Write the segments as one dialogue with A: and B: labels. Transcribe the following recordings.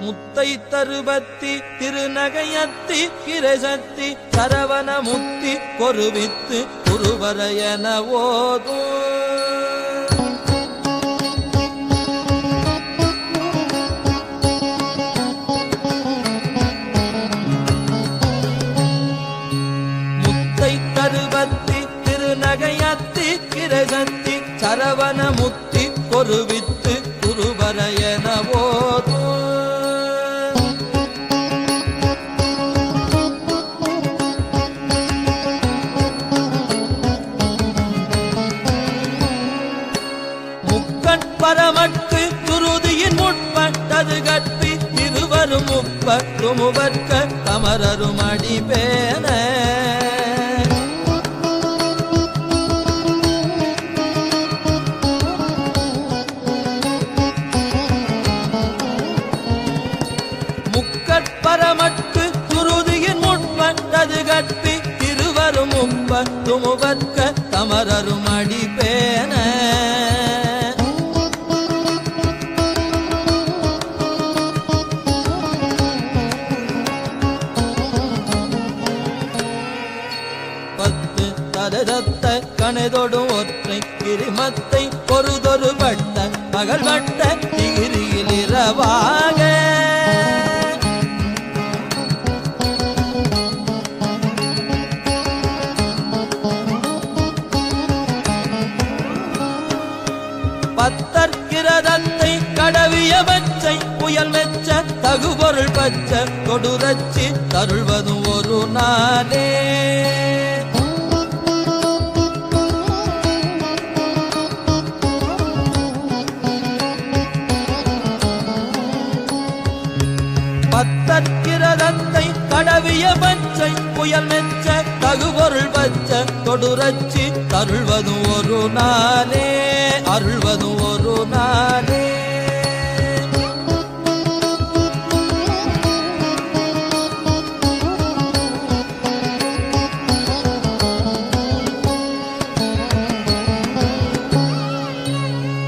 A: முத்தை தருபத்தி திருநகையத்தி கிரசத்தி சரவண முத்தி கொருவித்து குருவரையன ஓதும் முத்தை தருபத்தி திருநகையத்தி கிரசத்தி சரவண முத்தி கொருவித்து குருவரையன ஓதும் முக்கண் துருதியின் முற்பட்டது கட்டி இருவரும் முப்பட்டு முவர்க்க தமரரும் அடிபேன. முக்கட்பரமட்டு துருதியின் முற்பட்டது கட்டி இருவரும் முப்பத்து முவர்க்க தமரரும் கணைதொடும் ஒற்றை கிரிமத்தை பொறுதொரு வட்ட பகல் வட்ட திகிரியில் இரவாக. பத்தற்கிரதத்தை கடவிய பச்சை புயல் மெச்ச தகுபொருள் பச்ச கொடுரச்சி தருள்வதும் ஒரு நாளே. பத்தற்கிரதத்தை கடவிய பச்சை புயல் மெச்ச தகுபொருள் பச்ச தொடுரச்சி தருள்வது ஒரு நாளே அருள்வது ஒரு நாளே.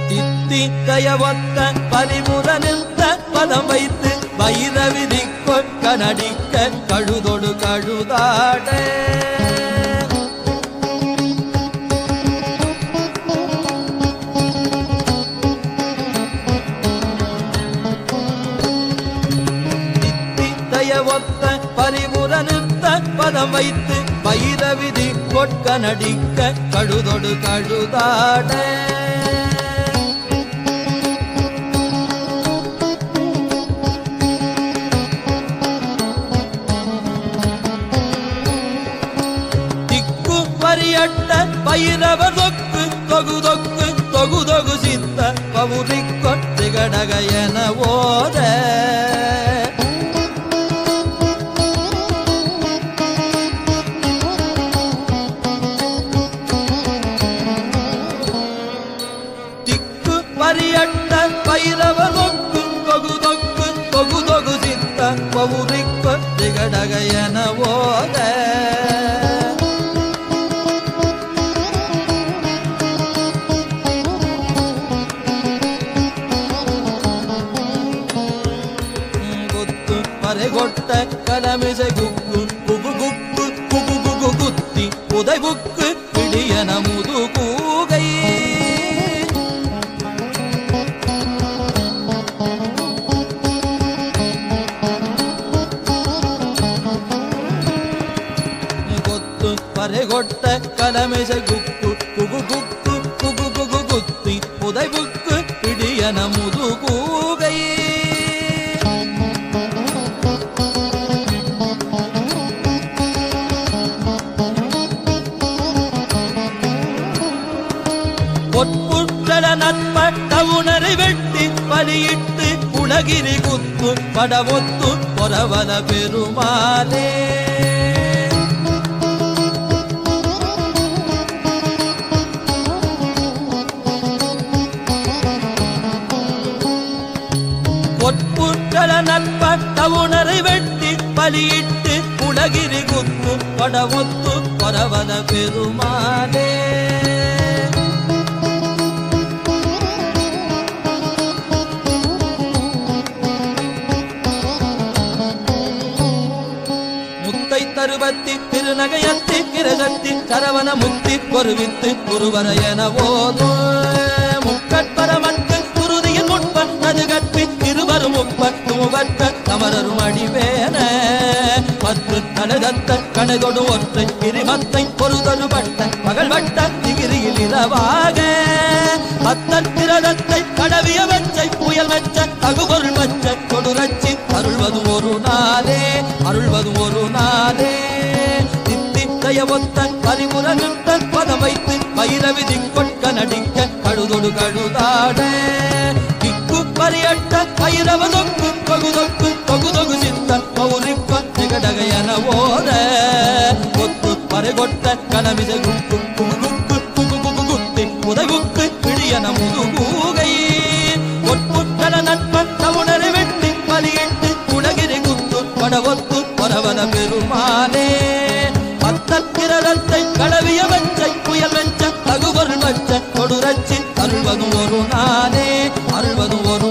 A: தித்தி கயவத்த பரிமுற நிறுத்த பதம் வைத்து வைரவிதி கொட்க நடிக்க கழுதொடு கழுதாட. தித்தி தயவொத்த நிறுத்த பதம் வைத்து வைரவிதி கொட்க நடிக்க கழுதொடு கழுதாட. பரியட்ட பயிரவர் தொக்கு தொகு தொக்கு தொகு தொகு சித்த பவுரி கொட்டு கடகையன ஓத. அரை கொட்ட கலமிசை குக்கு குபு குப்பு குபு குகு குத்தி புதைவுக்கு பிடியன முது கூகை. கொத்து பறை கொட்ட கலமிசை குக்கு குபு குக்கு குபு குகு குத்தி புதைவுக்கு பிடியன முது கூ பலியிட்டு குத்து படவொத்து பொறவன பெருமாளே. பொற்புற்றல நற்பட்ட உணரை வெட்டி பலியிட்டு உலகிரி குத்து படவொத்து பொறவன பெருமானே கருவத்தி திருநகையத்தி கிரகத்தி சரவண முத்தி பொருவித்து குருவர என ஓதும் முக்கட்பரமட்டு குருதியின் முற்பன் அது கற்பி இருவரும் முப்பத்து முவற்ற தமரரும் அடிவேன பத்து தனதத்த கணைதொடு ஒற்றை கிரிமத்தை பொருதொரு பட்ட பகல் வட்ட திகிரியில் இரவாக பத்தற்பிரதத்தை கடவிய வெச்சை புயல் வெச்ச ஒத்தன் ஒத்த பரிமுற நின்ற பதம் வைத்து நடிக்க கழுதொடு கழுதாட. திக்கு பரியட்ட பைரவதொக்கு தொகுதொக்கு தொகுதொகு சித்த பௌரிப்ப திகடகையன ஓர கொத்து பறைகொட்ட கனவித குக்கு குகு குகு குகு குத்தி உதகுக்கு பிடியன முதுகு. கொடுரச்சின் அருள்வதும் ஒரு நாளே அருள்வதும் ஒரு